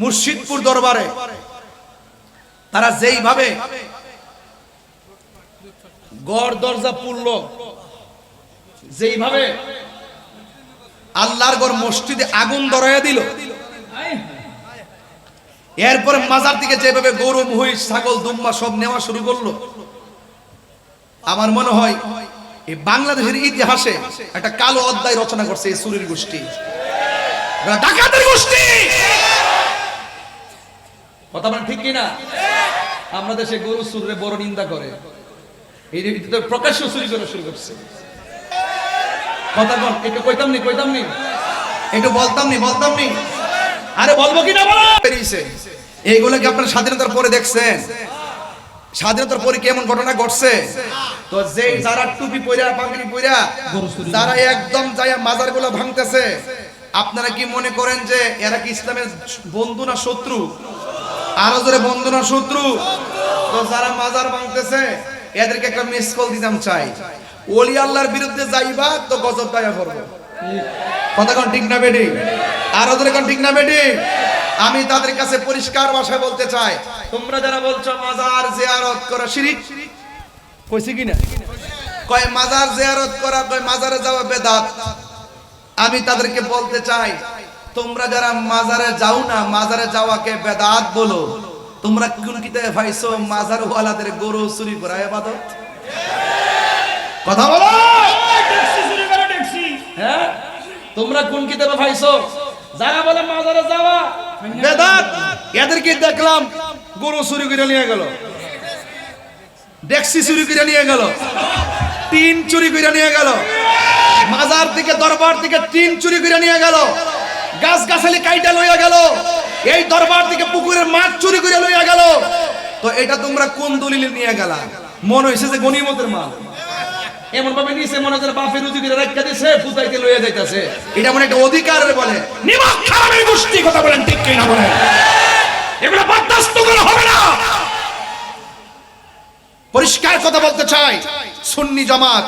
মুর্শিদপুর দরবারে তারা যেইভাবে গড় দরজা পুরল, যেইভাবে আল্লাহর গড় মসজিদে আগুন ধরাইয়া দিল, এরপরে মাজার দিকে যেভাবে গরু, মহিষ, ছাগল, দুম্বা সব নেওয়া শুরু করল, আমার মনে হয় এই বাংলাদেশের ইতিহাসে একটা কালো অধ্যায় রচনা করছে এই সুরের গোষ্ঠী। ডাকাতের গোষ্ঠী! কথা বলেন ঠিক কিনা? আমরা দেশে গরু সুরে বড় নিন্দা করে। এই তো প্রকাশ্য চুরি করা শুরু করছে। কথা বল একটু কইতাম নি কইতাম নি? একটু বলতাম নি বলতাম নি। আরে বলব কি না বলো? বেরিয়েছে। এইগুলো কি আপনার স্বাধীনতার পরে দেখছেন? স্বাধীনতার পরে কেমন ঘটনা ঘটছে? তো যে যারা টুপি পইরা পাগড়ি পইরা যারা একদম যাইয়া মাজারগুলো ভাঙতেছে আপনারা কি মনে করেন যে এরা কি ইসলামের বন্ধু না শত্রু? আরও জোরে বন্ধু শত্রু? তো যারা মাজার ভাঙতেছে, এদেরকে একটা মিস কল দিতাম চাই। ওলি আল্লাহর বিরুদ্ধে যাইবা, তো গজব দায়া করব। কথা কোন ঠিক না বেডি আর ওদের কোন ঠিক না বেডি আমি তাদের কাছে পরিষ্কার ভাষায় বলতে চাই। তোমরা যারা বলছো মাজার জিয়ারত করা শিরিক, কইছি কি না? কয় মাজার জিয়ারত করা, কয় মাজারে যাওয়া বেদাত। আমি তাদেরকে বলতে চাই তোমরা যারা মাজারে যাও না, মাজারে যাওয়াকে বেদাত বলো। তোমরা কোন কিতাবে পাইছো মাজার ওয়ালাদের গরু চুরি করা ইবাদত কথা বলো! হ্যাঁ? তোমরা কোন কিতাবে পাইছো? যারা বলে মাজারে যাওয়া, বেদাত। এদেরকে দেখলাম গরু চুরি করে নিয়ে গেল। ডেক্সি চুরি করে নিয়ে গেল। টিন চুরি করে নিয়ে গেল। মাজার থেকে দরবার থেকে টিন চুরি করে নিয়ে গেল। গাছ গাছালি কাইটা লইয়া গেল। এই দরবার থেকে পুকুরের মাছ চুরি করে লইয়া গেল। তো এটা তোমরা কোন দলিলে নিয়ে গেলা? মনে হয়েছে যে গনিমতের মাল। এমন ভাবে নিছে মনে হচ্ছে বাপের রুজি করে রাখা দিছে ফুতাইতে লইয়া যাইতাছে। এটা মনে একটা অধিকার বলে। নিমক খারাপের গোষ্ঠী কথা বলেন ঠিক কিনা বলেন এগুলো বরদাস্ত করা হবে না। পরিষ্কার কথা বলতে চাই সুন্নি জামাত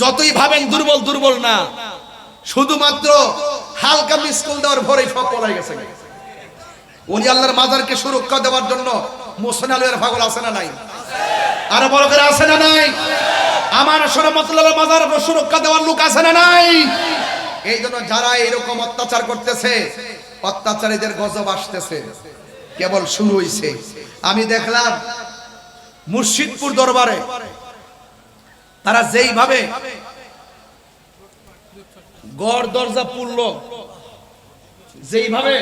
যতই ভাবেন দুর্বল দুর্বল না শুধুমাত্র হালকা মিসকুল দেওয়ার ভরে সব পলাই গেছে। ওলি আল্লাহর মাজারকে সুরক্ষা দেওয়ার জন্য মোসন আলুয়ের পাগল আছে না নাই? আরও বড় করে আছে না নাই? আমার সরমতুল্লাহ মাজার সুরক্ষা দেওয়ার লোক আছে না নাই? এই জন্য যারা এরকম অত্যাচার করতেছে, অত্যাচারীদের গজব আসতেছে। কেবল শুরু হইছে। আমি দেখলাম মুর্শিদপুর দরবারে তারা যেইভাবে গড় দরজা পুরল যেইভাবে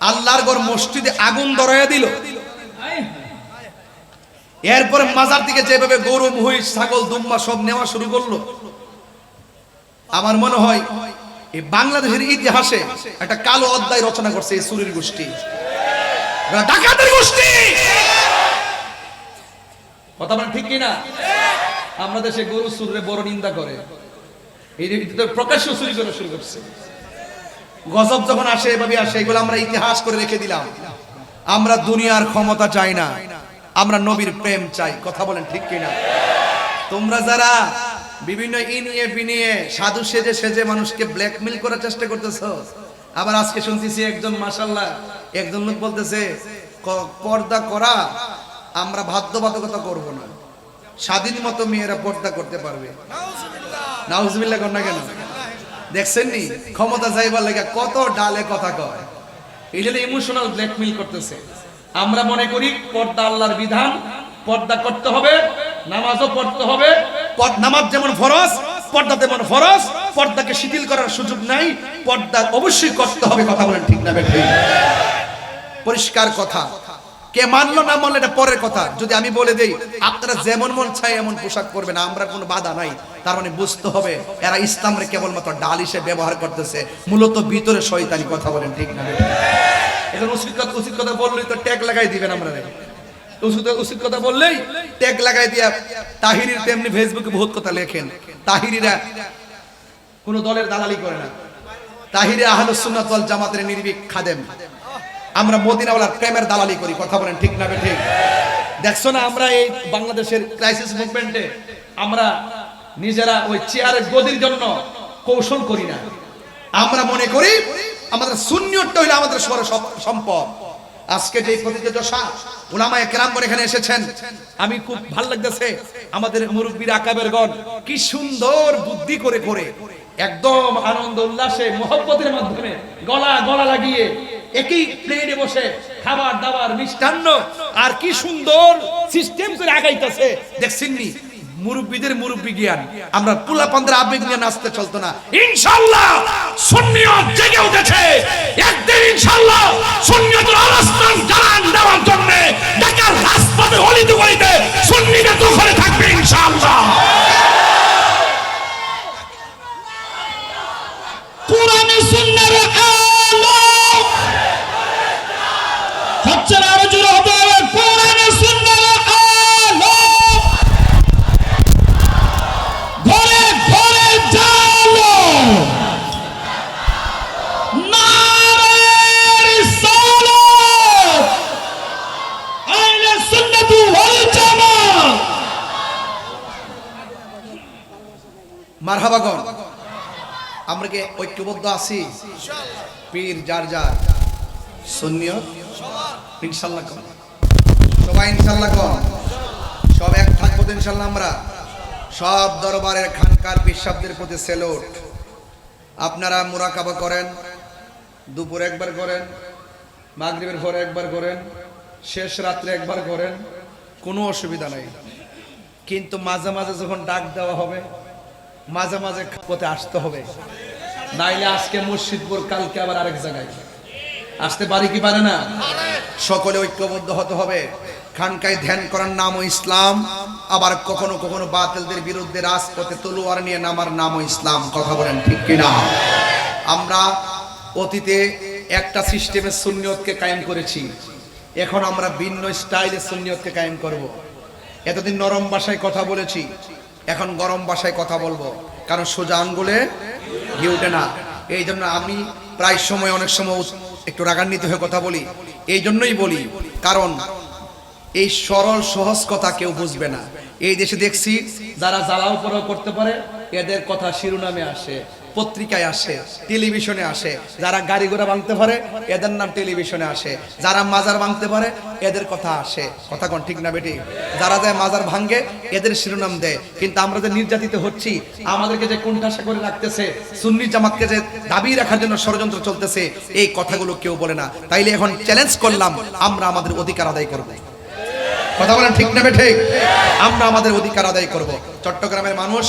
আল্লাহর গড় মসজিদে আগুন ধরাইয়া দিল, এরপরে মাজার থেকে যেভাবে গরু, মহিষ, ছাগল, দুম্বা সব নেওয়া শুরু করল, আমার মনে হয় এই বাংলাদেশের ইতিহাসে একটা কালো অধ্যায় রচনা করছে এই সুরের গোষ্ঠী। ডাকাতের গোষ্ঠী! কথা বলেন ঠিক কিনা? আমরা দেশে গরু সুরে বড় নিন্দা করে। তো প্রকাশ্য চুরি করা শুরু করছে। গজব যখন আসে, এভাবে আসে, এগুলো আমরা ইতিহাস করে রেখে দিলাম। আমরা দুনিয়ার ক্ষমতা চাই না। আমরা নবীর প্রেম চাই। কথা বলেন ঠিক কিনা? তোমরা যারা বিভিন্ন ইনিয়ে বিনিয়ে সাধু সেজে সেজে মানুষকে ব্ল্যাকমেল করার চেষ্টা করতেছো, আবার আজকে শুনতেছি একজন মাসাল্লাহ একজন লোক বলতেছে পর্দা করা আমরা বাধ্যবাধকতা করব না। স্বাধীন মতো মেয়েরা পর্দা করতে পারবে। কর না কেন? দেখছেন নি? ক্ষমতা যাইবার কত ডালে কথা কয়। জন্য ইমোশনাল ব্ল্যাকমেল করতেছে। আমরা মনে করি পর্দা আল্লাহর বিধান, পর্দা করতে হবে, নামাজও পড়তে হবে। নামাজ যেমন ফরজ, পর্দা তেমন ফরজ, পর্দাকে শিথিল করার সুযোগ নাই, পর্দা অবশ্যই করতে হবে, কথা বলেন ঠিক না পরিষ্কার কথা। কে মানলো না মানলো, এটা পরের কথা। যদি আমি বলে দেই, আপনারা যেমন মন চাই এমন পোশাক পরবেন, আমরা কোনো বাধা নাই। তার মানে বুঝতে হবে, এরা ইসলামের কেবলমাত্র ডাল হিসেবে ব্যবহার করতেছে। মূলত ভিতরে শয়তানি কথা বলেন, ঠিক না? এখন উচিত কথা উচিত কথা বললেই তো ট্যাগ লাগাই দিবেন আমরা উচিত কথা বললেই ট্যাগ লাগাই দিয়া তাহিরির তেমনি ফেসবুকে বহুত কথা লেখেন। তাহিরিরা কোন দলের দালালি করে না। তাহিরে আহলুস সুন্নাত ওয়াল জামাতের নির্ভীক খাদেম। আমরা মদিনাওয়ালার প্রেমের দালালি করি, কথা বলেন ঠিক না ঠিক দেখছ না আমরা এই বাংলাদেশের ক্রাইসিস মুভমেন্টে আমরা নিজেরা ওই চেয়ারের গদির জন্য কৌশল করি না। আমরা মনে করি আমাদের শূন্যটা হইলে আমাদের সর সম্পদ। আজকে যে প্রতিযোগিতা ওলামায়ে কেরামগণ এখানে এসেছেন। আমি খুব ভালো লাগতেছে আমাদের মুরব্বীর আকাবের গণ কি সুন্দর বুদ্ধি করে করে। একদম আনন্দ, উল্লাসে, মোহব্বতের মাধ্যমে গলা গলা লাগিয়ে একই প্লেনে বসে খাবার দাবার মিষ্টান্ন। আর কি সুন্দর সিস্টেম করে আগাইতেছে। দেখছেননি মুরব্বীদের মুরব্বী জ্ঞান। আমরা পুলা পান্দের আবেগ নিয়ে নাচতে চলতো না। ইনশাআল্লাহ সুন্নিয়ত জেগে উঠেছে। একদিন ইনশাআল্লাহ সুন্নিয়তের অবস্থান জানান দেওয়ার জন্য। ঢাকার রাজপথে অলিতে গলিতে সুন্নিরা দখলে থাকবে ইনশাআল্লাহ। কোরআনে সুন্নাহর ঐক্যবদ্ধ আছি। পীর যার যার সুন্নিয়ত, ইনশাল্লাহ কর সবাই ইনশাল্লাহ কর সব এক থাকব ইনশাল্লাহ আমরা। সব দরবারের খানকার পিসাবদের প্রতি সেলোট আপনারা মুরাকাবা করেন, দুপুর একবার করেন, মাগরিবের পরে একবার করেন, শেষ রাত্রে একবার করেন, কোনো অসুবিধা নাই। কিন্তু মাঝে মাঝে যখন ডাক দেওয়া হবে, মাঝে মাঝে পথে আসতে হবে। নাইলে আজকে মসজিদপুর কালকে আবার আরেক জায়গায়। আসতে পারি কি পারে না? সকলে ঐক্যবদ্ধ হতে হবে। খানকায় ধ্যান করার নামও ইসলাম। আবার কখনো কখনো বাতিলদের বিরুদ্ধে রাজপথে তলোয়ার নিয়ে নামার নামও ইসলাম। কথা বলেন ঠিক কিনা? আমরা অতীতে একটা সিস্টেমের সুন্নিয়তকে কায়েম করেছি। এখন আমরা ভিন্ন স্টাইলের সুন্নিয়তকে কায়েম করব। এতদিন নরম ভাষায় কথা বলেছি। এখন গরম ভাষায় কথা বলব। কারণ সোজা আঙ্গুলে ঘি ওঠে না। এই জন্য আমি প্রায় সময় অনেক সময় একটু রাগান্বিত হয়ে কথা বলি। এই জন্যই বলি, কারণ এই সরল সহজ কথা কেউ বুঝবে না। এই দেশে দেখছি, যারা জ্বালাও পরাও করতে পারে, এদের কথা শিরোনামে আসে। পত্রিকায় আসে, টেলিভিশনে আসে। যারা গাড়ি ঘোড়া ভাঙতে পারে, এদের নাম টেলিভিশনে আসে। যারা মাজার ভাঙতে পারে, এদের কথা আসে। কথা কোন ঠিক না বেটি? যারা যায় মাজার ভাঙ্গে এদের শিরোনাম দেয়। কিন্তু আমরা যে নির্যাতিত হচ্ছি, আমাদেরকে যে কোণঠাসা করে রাখতেছে, সুন্নি জামাতকে যে দাবি রাখার জন্য ষড়যন্ত্র চলতেছে, এই কথাগুলো কেউ বলে না। তাইলে এখন চ্যালেঞ্জ করলাম, আমরা আমাদের অধিকার আদায় করব। কথা বলেন ঠিক না ঠিক আমরা আমাদের অধিকার আদায় করব। চট্টগ্রামের মানুষ,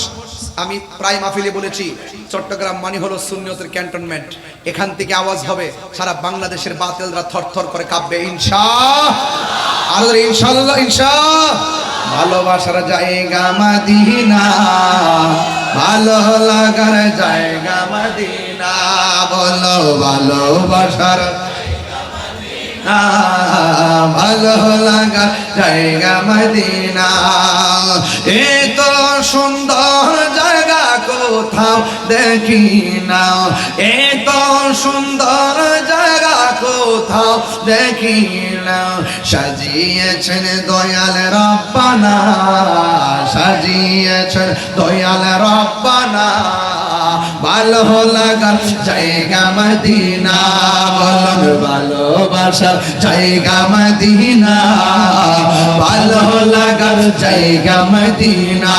আমি প্রায় মাহফিলে বলেছি, চট্টগ্রাম মানে হলো সুন্নিয়তের ক্যান্টনমেন্ট। এখান থেকে আওয়াজ হবে, সারা বাংলাদেশের বাতিলরা থরথর করে কাঁপবে ইনশা আর ইনশাল্লাহ ইনশা ভালোবাসার জায়গা মাদিনা, ভালো লাগার জায়গা মাদিনা। বলো ভালোবাসার ভালো লাগা জায়গা মদিনা। এ তো সুন্দর জায়গা, কোথাও দেখি না। এ তো সুন্দর জায়গা, কোথাও দেখি না। সাজিয়েছেন দয়াল রব্বানা, সাজিয়েছেন দয়াল রব্বানা। ভালো লাগার জায়গা মদিনা বলন ভালোবাসার জায়গা মদিনা ভালো লাগার জায়গা মদিনা।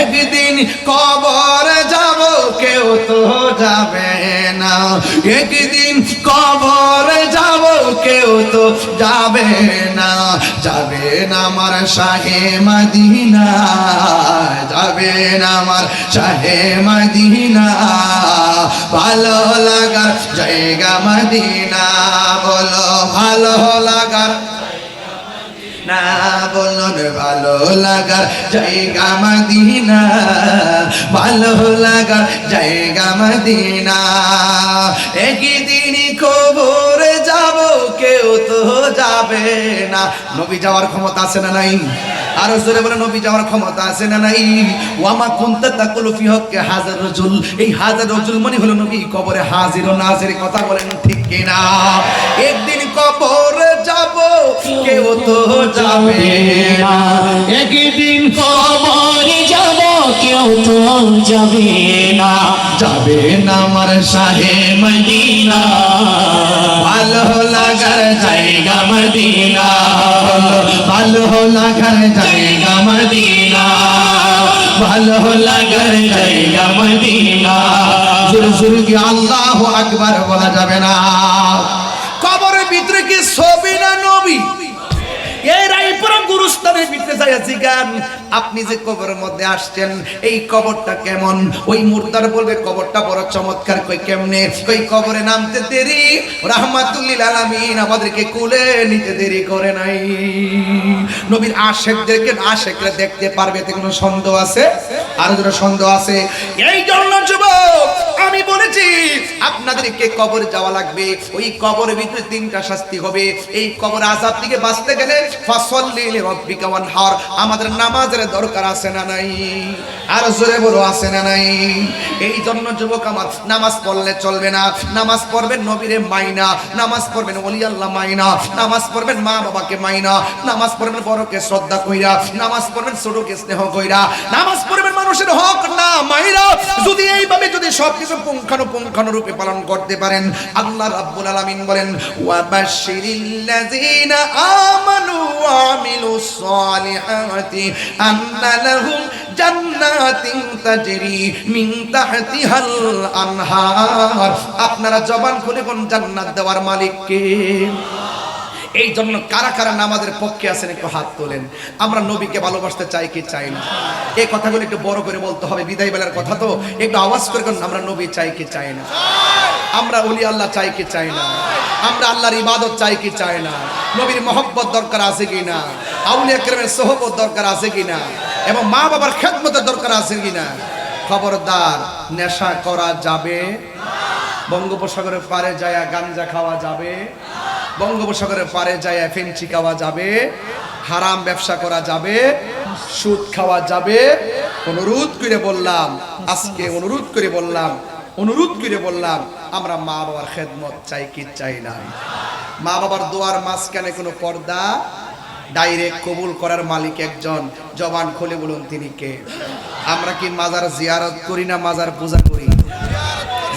একদিন কবর যাব কেউ তো যাবে না। একদিন কবর যাব, কেউ তো যাবে না। যাবে না আমার শাহে মদিনা যাবে না আমার শাহে মদিনা ভালো লাগার জায়গা মদিনা, বলো ভালো লাগার নবী যাওয়ার ক্ষমতা আছে না আরও জোরে বলে, নবী যাওয়ার ক্ষমতা আছে না নাই? ওয়ামা কুনতা হক্কে হাজার রজুল? এই হাজার রজুল মানে হলো নবী কবরে হাজির ও নাজির, কথা বলেন ঠিক কিনা? একদিন কবরে যাব কেউ তো যাবে না। একদিন কবর যাব কেউ তো যাবে না। যাবে না আমার শাহে মদিনা। ভালো লাগার জায়গা মদিনা। ভালো লাগার জায়গা মদিনা। ভালো লাগার জায়গা মদিনা। জোরে জোরে কি আল্লাহ আকবার বলা যাবে না? ভিতরে কি ছবি না নবী? এই রাইপুরা গুরুস্থানের ভিতরে যাইয়াছি গান আপনি যে কবরের মধ্যে আসছেন, এই কবরটা কেমন? ওই মুর্দার বলবে, কবরটা বড় চমৎকার, কই কেমনে? কই কবরে নামতে দেরি? রাহমাতুল্লিল আলামিন আমাদেরকে কুলে নিতে দেরি করে নাই। নবীর আশেকদেরকে, আশেকরা দেখতে পারবে এতে কোনো সন্দেহ আছে? আর দুটো সন্দেহ আছে? এই জন্য যুবক, আমি বলেছি, আপনাদেরকে কবর যাওয়া লাগবে। ওই কবরের ভিতরে তিনটা শাস্তি হবে। এই কবর আজাব থেকে বাঁচতে গেলে ফাসল্লি লিরাব্বিকা ওয়ানহার। আমাদের দরকার আছে না নাই? আর জোরে বড় আছে না নাই? এই জন্য যুবক আমার নামাজ পড়লে চলবে না। নামাজ পড়বেন নবীরে মাইনা, নামাজ পড়বেন ওলি আল্লাহ মাইনা, নামাজ পড়বেন মা বাবাকে মাইনা, নামাজ পড়বেন বড়কে শ্রদ্ধা কইরা, নামাজ পড়বেন ছোটকে স্নেহ কইরা, নামাজ পড়বেন মানুষের হক না মাইরা। যদি এইভাবে যদি সবকিছু পুঙ্খানু পুঙ্খানু রূপে পালন করতে পারেন, আল্লাহ রাব্বুল আলামিন বলেন ওয়া বাশশিরিল্লাযীনা আমানু ওয়া আমিলুস সালিহাতি। আপনারা জবান খুলে কোন জান্নাত দেওয়ার মালিক কে? এই জন্য কারা কারা নামাজের পক্ষে আছেন একটু হাত তোলেন। আমরা নবীকে ভালোবাসতে চাই কি চাই না? এই কথাগুলো একটু বড় করে বলতে হবে, বিদায় বেলার কথা তো। একটু আওয়াজ করে আমরা নবী চাই কি চাই না? আমরা অলি আল্লাহ চাই কি চাই না? আমরা আল্লাহর ইবাদত চাই কি চাই না? নবীর মহব্বত দরকার আছে কি না? আউলিয়া কেরামের সোহবত দরকার আছে কি না এবং মা বাবার খেদমতের দরকার আছে কিনা? খবরদার, নেশা করা যাবে? বঙ্গোপসাগরের পারে যায় গাঞ্জা খাওয়া যাবে? বঙ্গোপসাগরের পারে যায় ফেঞ্চি খাওয়া যাবে? হারাম ব্যবসা করা যাবে? সুদ খাওয়া যাবে? অনুরোধ করে বললাম, আজকে অনুরোধ করে বললাম, অনুরোধ করে বললাম, আমরা মা বাবার খেদমত চাই কি চাই না মা বাবার দোয়ার মাঝখানে কোনো পর্দা? ডাইরেক্ট কবুল করার মালিক একজন। জবান খুলে বলুন তিনি কে? আমরা কি মাজার জিয়ারত করি না মাজার পূজা করি?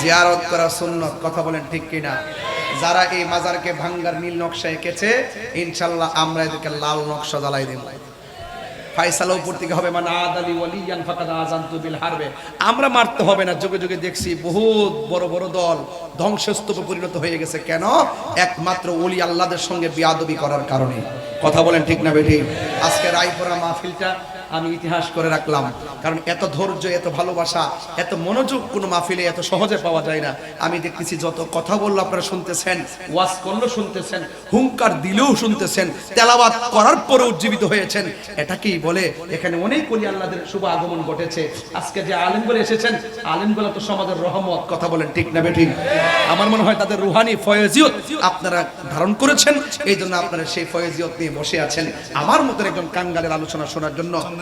জিয়ারত করা সুন্নত, কথা বলেন ঠিক কিনা যারা এই মাজারকে ভাঙ্গার নীল নকশা এঁকেছে, ইনশাল্লাহ আমরা এদেরকে লাল নকশা জ্বালাই দেব। ফাইসালা উপর থেকে হবে মানে আদালি ওয়ালিয়ান বিল হারবে। আমরা মারতে হবে না, যুগে যুগে দেখছি বহুত বড় বড় দল ধ্বংসস্তূপে পরিণত হয়ে গেছে। কেন? একমাত্র ওলি আল্লাহদের সঙ্গে বিয়াদবি করার কারণে। কথা বলেন ঠিক না বেঠি? আজকে রায়পুরা মাহফিলটা আমি ইতিহাস করে রাখলাম। কারণ এত ধৈর্য, এত ভালোবাসা, এত মনোযোগ কোনো মাহফিলে এত সহজে পাওয়া যায় না। আমি দেখতেছি যত কথা বলল আপনারা শুনতেছেন, ওয়াজ করলেও শুনতেছেন, হুঙ্কার দিলেও শুনতেছেন, তেলাওয়াত করার পরে উজ্জীবিত হয়েছেন। এটাকেই বলে এখানে অনেক কলি আল্লাহদের শুভ আগমন ঘটেছে। আজকে যে আলেম বলে এসেছেন আলেম বলে তো সমাজের রহমত। কথা বলেন ঠিক না বেঠিক আমার মনে হয় তাদের রুহানি ফয়েজিয়ত আপনারা ধারণ করেছেন এই জন্য আপনারা সেই ফয়েজিয়ত নিয়ে বসে আছেন। আমার মতো একজন কাঙ্গালের আলোচনা শোনার জন্য